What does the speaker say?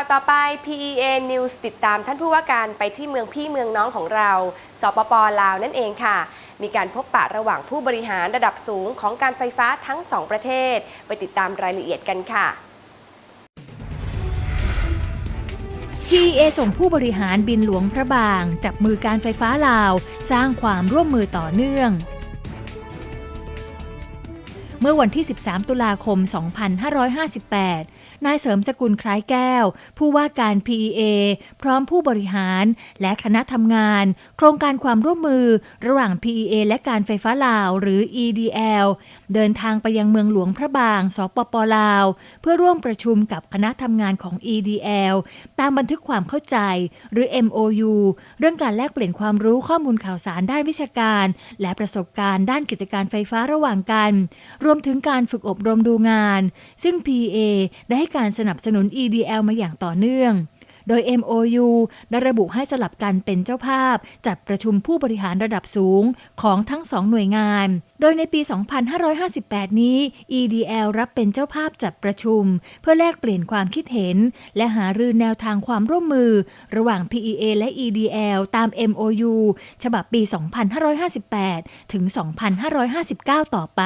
ข่าวต่อไป PEA News ติดตามท่านผู้ว่าการไปที่เมืองพี่เมืองน้องของเรา สปปลาวนั่นเองค่ะ มีการพบปะระหว่างผู้บริหารระดับสูงของการไฟฟ้าทั้งสองประเทศ ไปติดตามรายละเอียดกันค่ะ PEA ส่งผู้บริหารบินหลวงพระบาง จับมือการไฟฟ้าลาว สร้างความร่วมมือต่อเนื่อง เมื่อวันที่ 13 ตุลาคม 2558 นายเสริมสกุลคล้ายแก้ว ผู้ว่าการ PEA พร้อมผู้บริหาร และคณะทำงาน โครงการความร่วมมือระหว่าง PEA และการไฟฟ้าลาวหรือ EDL เดินทางไปยังเมืองหลวงพระบาง สปปลาว เพื่อร่วมประชุมกับคณะทำงานของ EDL ตามบันทึกความเข้าใจ หรือ MOU เรื่องการแลกเปลี่ยนความรู้ข้อมูลข่าวสารด้านวิชาการ และประสบการณ์ด้านกิจการไฟฟ้าระหว่างกันรวมถึงการฝึกอบรมดูงาน ซึ่ง PA ได้ให้การสนับสนุน EDL มาอย่างต่อเนื่อง โดย MOU ได้ระบุให้สลับกันเป็นเจ้าภาพ จัดประชุมผู้บริหารระดับสูงของทั้งสองหน่วยงาน โดยในปี 2558 นี้ EDL รับเป็นเจ้าภาพจัดประชุม เพื่อแลกเปลี่ยนความคิดเห็น และหารือแนวทางความร่วมมือ ระหว่าง PEA และ EDL ตาม MOU ฉบับปี 2558 ถึง 2559 ต่อไป